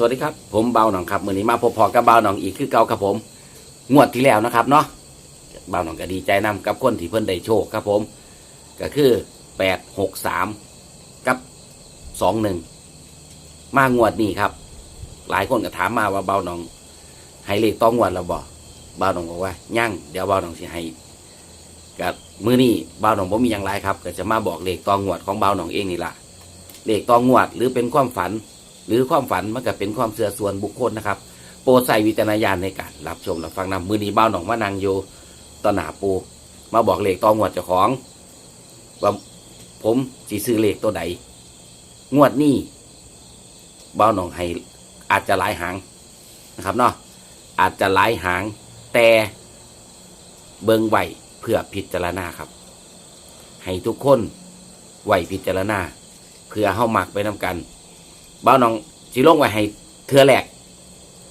สวัสดีครับ ผมเบาหนองครับมือนี้มาพบพอกับเบาหนองอีกคือเก่าครับผมงวดที่แล้วนะครับเนาะเบาหนองก็ดีใจนํกับคนที่เพิ่นได้โชคครับผม ก็คือแปดหกสามกับสองหนึ่งมางวดนี้ครับ หลายคนก็ถามมาว่าเบาหนองให้เลขต้องงวดแล้วบ่เบาหนองบอกว่ายั่งเดี๋ยวเบาหนองสิให้กับมือนี้เบาหนองบ่มีอย่างไรครับ ก็จะมาบอกเลขตองงวดของเบาหนองเองนี่ละเลขตองงวดหรือเป็นความฝัน หรือความฝันมันก็เป็นความเชื่อส่วนบุคคลนะครับ โปรดใส่วิจารณญาณในการรับชมรับฟังนำมือนีเบ้าหนองมานางอยู่ตนาปู มาบอกเลขตองวดเจ้าของว่าผมสีซื้อเลขตัวใดงวดนี้เบ้าหนองให้อาจจะหลายหางนะครับเนาะอาจจะหลายหาง แต่เบิงไหวเพื่อพิจารณาครับ ให้ทุกคนไหวพิจารณาเพื่อเข้ามักไปนำกัน บ้าน้องสิลงไว้ให้เทือแหลก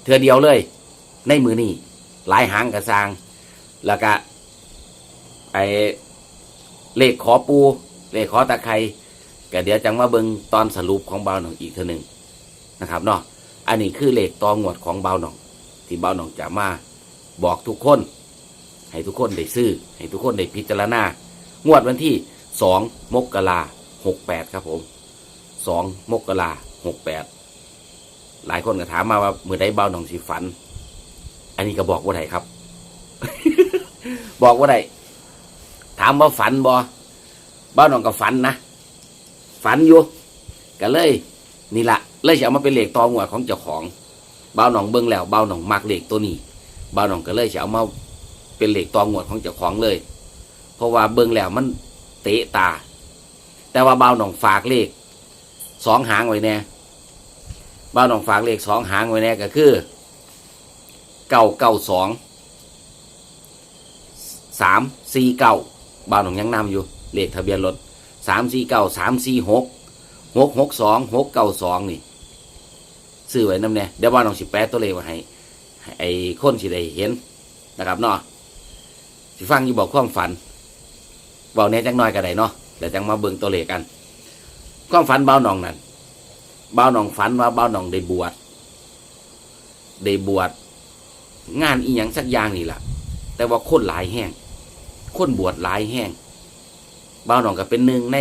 เทือเดียวเลย ในมือนี่หลายหางกระซาง แล้วก็ไอเลขขอปู เลขขอตะไคร้ก็เดี๋ยวจังมาเบิงตอนสรุปของบ้าวน้องอีกเท่านึงนะครับเนาะอันนี้คือเลขตองวดของบ้าวน้อง ที่บ้าวน้องจะมาบอกทุกคน ให้ทุกคนได้ซื้อ ให้ทุกคนได้พิจารณางวดวันที่สองมกราหกแปดครับผมสองมกรา หกแปดหลายคนก็ถามมาว่ามือไดเบาหนองสีฝัน อันนี้ก็บอกว่าไดครับ บอกว่าไดถามว่าฝันบอเบาหนองก็ฝันนะฝันอยู่ก็เลย นี่ละเลยจะเอามาเป็นเหล็กตองหัวของเจ้าของเบาหนองเบิ้งแล้วเบาหนองมักเหล็กตัวนี้เบาหนองก็เลยจะเอามาเป็นเหล็กตองหัวของเจ้าของเลย เพราะว่าเบิ้งแล้วมันเตะตา แต่ว่าเบาหนองฝากเลข สองหางไว้แน่บ้านหนองฝากเลขสองหางไว้แน่ก็คือเก้าเก้าสองสามสี่เก้าบ้านหนองยังนำอยู่เลขทะเบียนรถสามสี่เก้าสามสี่หกหกหกสองหกเก้าสองนี่ซื้อไว้น้ำเนี่ยเดี๋ยวบ้านหนองสิบแปะตัวเลขไว้ให้ไอ้คนสิได้เห็นนะครับเนาะสิฟังอยู่บอกความฝันบอกแน่จังน้อยก็ได้เนาะเดี๋ยวจังมาเบิ่งตัวเลขกัน ความฝันเบาหนองนั่นเบาหนองฝันว่าเบาหนองได้บวชได้บวชงานอีหยังสักอย่างนี่แหละแต่ว่าคนหลายแห้งคนบวชหลายแห้งเบาหนองก็เป็นหนึ่งใน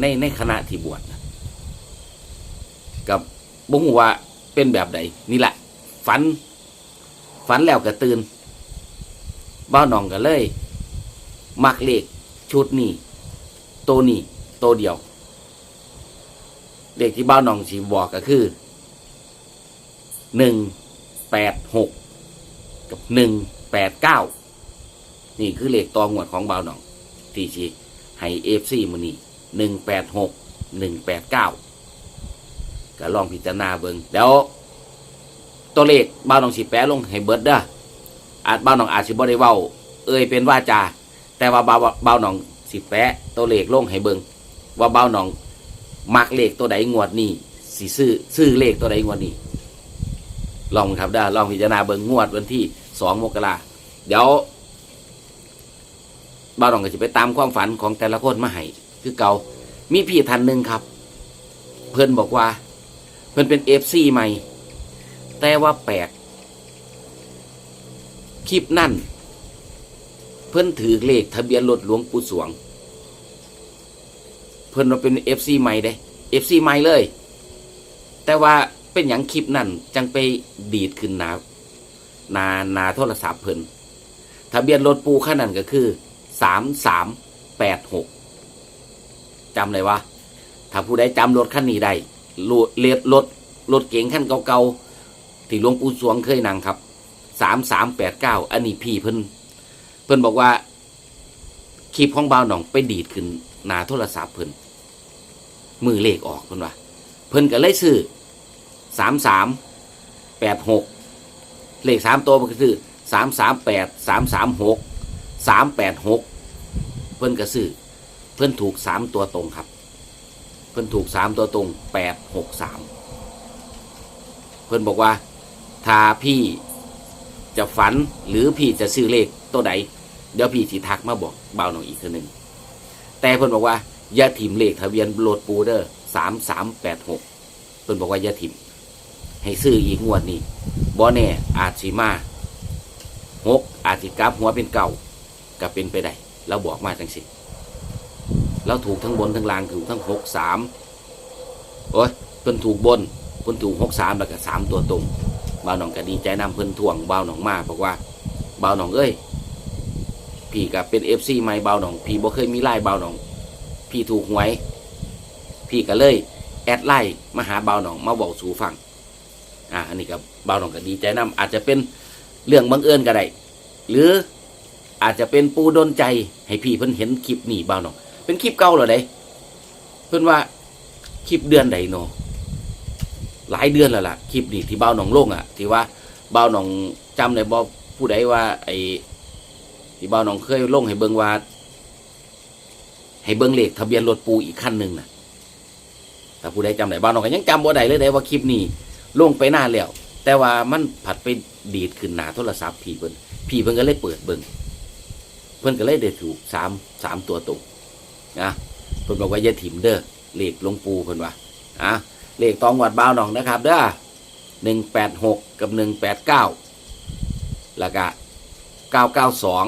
ในในคณะที่บวชกับบุ้งว่าเป็นแบบใดนี่แหละฝัน ฝันแล้วก็ตื่นเบาหนองก็เลย มักเลขชุดนี้ ตัวนี้ ตัวเดียว เลขที่บ้านหนองสีบอกก็คือหนึ่งแปดหกกับหนึ่งแปดเก้านี่คือเลขตองวดของบ้านหนองทีชีให้เอฟซีมือนี่หนึ่งแปดหกหนึ่งแปดเก้าก็ลองพิจารณาเบิงแล้วตัวเลขบ้านหนองสีแปะลงให้เบิร์ดเด้ออาจบ้านหนองอาจสิบ่ได้เว้า เอ่ยเป็นว่าจาแต่ว่าบ้าวบ้าวหนองสิแปะตัวเลขลงให้เบิงว่าบ้าวหนอง มักเลขตัวใดงวดนี้สิซื้อซื้อเลขตัวใดงวดนี้ ลองครับได้ลองพิจารณาเบิ่งงวดวันที่สองมกราเดี๋ยวบ้าหนองก็จะไปตามความฝันของแต่ละคนมาให้คือเก่ามีพี่ท่านหนึ่งครับ เพื่อนบอกว่า เพื่อนเป็นเอฟซีใหม่ แต่ว่าแปลกคลิปนั่น เพื่อนถือเลขทะเบียนรถหลวงปู่สวง เพิ่นว่าเป็นเอฟซีใหม่เด้เอฟซีใหม่เลย แต่ว่าเป็นอย่างคลิปนั่นจังไปดีดขึ้นหนาหนาหนาโทรศัพท์เพิ่นทะเบียนรถปูขั้นนั้นก็คือสามสามแปดหกจำเลยว่าถ้าผู้ใดจำรถคันนี้ได้รถเลดรถรถเก๋งขั้นเก่าๆที่หลวงปู่สวงเคยนั่งครับสามสามแปดเก้าอันนี้พี่เพิ่นเพิ่นบอกว่าคลิปของบ่าวหนองไปดีดขึ้น หนาโทรศัพท์เพิ่นมือเลขออกเพิ่นว่าเพิ่นก็เลยซื้อสามสามแปดหกเลขสามตัวมันก็คือสามสามแปดสามสามหกสามแปดหกเพิ่นก็ซื้อเพิ่นถูกสามตัวตรงครับ เพิ่นถูกสามตัวตรงแปดหกสามเพิ่นบอกว่าถ้าพี่จะฝันหรือพี่จะซื้อเลขตัวใดเดี๋ยวพี่สิทักมาบอกเบาหน่อยอีกทีหนึ่ง แต่เพิ่นบอกว่าอย่าถิ่มเลขทะเบียนโหลดปูเดอร์สามสามแปดหกเพิ่นบอกว่าอย่าถิ่มให้ซื้ออีกงวดนี้บ่แน่อาจสิมาหกอาจสิกลับหัวเป็นเก่าก็เป็นไปได้เราบอกมาจังสิเราถูกทั้งบนทั้งล่างถูกทั้งหกสามโอ้ยเพิ่นถูกบนเพิ่นถูกหกสามแล้วก็สามตัวตรงบ่าวหนองก็ดีใจนำเพิ่นถ่วงบ่าวหนองมาบอกว่าบ่าวหนองเอ้ย พี่ก็เป็นเอฟซีใหม่บ่าหนอง พี่บ่เคยมีไล่เบาหนอง พี่ถูกหวย พี่ก็เลย แอดไลน์มาหาเบาหนอง มาบอกสู่ฟังอ่าอันนี้ก็บ่าหนองก็ดีใจนํอาจจะเป็นเรื่องบังเอิญก็ได้หรืออาจจะเป็นปูดนใจให้พี่เพิ่นเห็นคลิปนี่บ่าหนอง เป็นคลิปเก่าเหรอเด้เพิ่นว่าคลิปเดือนใดเนาะหลายเดือนแล้วล่ะคลิปนี่ที่เบาหนองลงอะที่ว่าเบาหนองจำได้บ่ผู้ใดว่าไอ ที่บ่าวหนองเคยลงให้เบิงว่าให้เบิงเลขทะเบียนรถปูอีกคันหนึ่งน่ะถ้าผู้ใดจำได้บ้านน้องก็ยังจำบ่ได้เลยเด้ว่าคลิปนี้ลงไปนานแล้ว แต่ว่ามันผัดไปดีดขึ้นหนาโทรศัพท์พี่เพิ่นพี่เพิ่นก็เลยเปิดเบิ่งเพิ่นก็เลยได้ถูกสามสามตัวตรงนะเพิ่นบอกว่าอย่าถิ่มเด้อเลขลงปูเพิ่นว่าอะเลขตองวัดบ้าวหนองนะครับเด้อหนึ่งแปดหกกับหนึ่งแปดเก้าแล้วก็เก้าเก้าสอง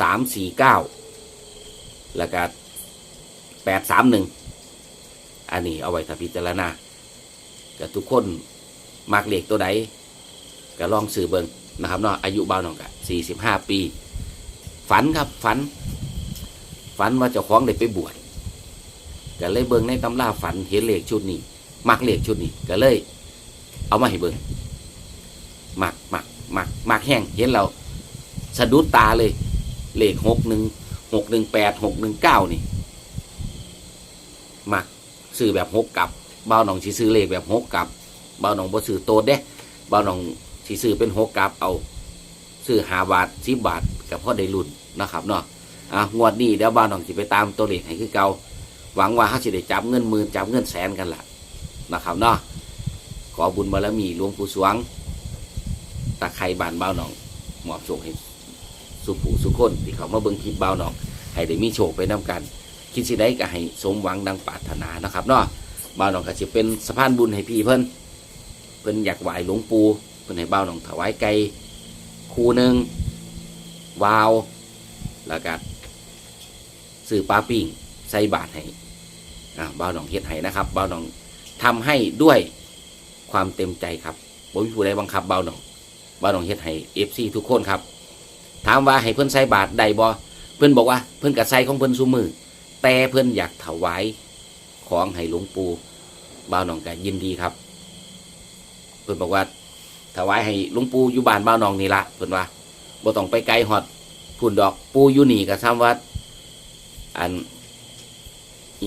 สามสี่เก้าแล้วก็แปดสามหนึ่งอันนี้เอาไว้ถ้าพิจารณาก็ทุกคนมักเลขตัวใดก็ลองสื่อเบิงนะครับเนาะอายุบ่าวน้องกะสี่สิบห้าปี ฝันครับฝัน ฝันว่าเจ้าของได้ไปบวชก็เลยเบิงในตำราฝันเห็นเลขชุดนี้มักเลขชุดนี้ก็เลย เอามาให้เบิงมักมักมักมักแห้งเห็นเราสะดุดตาเลย เลขหกหนึ่งหกหนึ่งแปดหกหนึ่งเก้านี่มักซื้อแบบหกกับเบาหนองสิซื้อเลขแบบหกกับเบาหนองบ่ซื้อโตดเด้เบาหนองสิซื้อเป็นหกกับเอาซื้อหาบาทสิบบาทกับพ่อได้รุ่นนะครับเนาะอะงวดนี้เดี๋ยวเบาหนองสิไปตามตัวเลขให้คือเก่าหวังว่าเขาสิได้จับเงินหมื่นจับเงินแสนกันละนะครับเนาะขอบุญบารมีหลวงปู่สวงตะไคร่บานเบาหนองหมอบโชคให้ สุผูสุคนที่เขามาเบิ่งคลิปเบาหนองให้ได้มีโชคไปนํกัน คิดสิได้ก็ให้สมหวังดังปรารถนานะครับเนาะบ่าวหนองก็จะเป็นสะพานบุญให้พี่เพิ่นเพิ่นอยากไหวหลวงปู่เพิ่นให้บ่าวหนองถวายไก่คู่หนึ่งวาวแล้วก็ซื้อปลาปิ้งใส่บาทให้อ่าบ่าวหนองเฮ็ดให้นะครับบ่าวหนองทำให้ด้วยความเต็มใจครับผมมีผู้ใดบังคับบ่าวหนองบ่าวหนองเฮ็ดให้เอฟซีทุกคนครับ ถามว่าให้เพิ่นใส่บาทใดบ่เพิ่นบอกว่าเพิ่นก็ใส่ของเพิ่นซุมือแต่เพื่อนอยากถวายของให้หลวงปู่บ่าวหนองก็ยินดีครับ เพื่อนบอกว่าถวายให้หลวงปู่อยู่บ้านบ่าวหนองนี่ละเพื่อนว่าบ่ต้องไปไกลฮอดพุ่นดอกปู่อยู่นี่ก็ซ้ำว่าอัน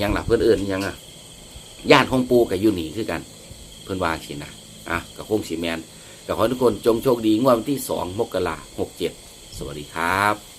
ยังล่ะเพื่อนเอื่นยังอะญาติของปู่กับอยู่นี่คือกัน เพื่อนว่าสินะอะกับคงสีแมนก็ขอให้ทุกคนจงโชคดีงวดวันที่สองมกราหกเจ็ด สวัสดีครับ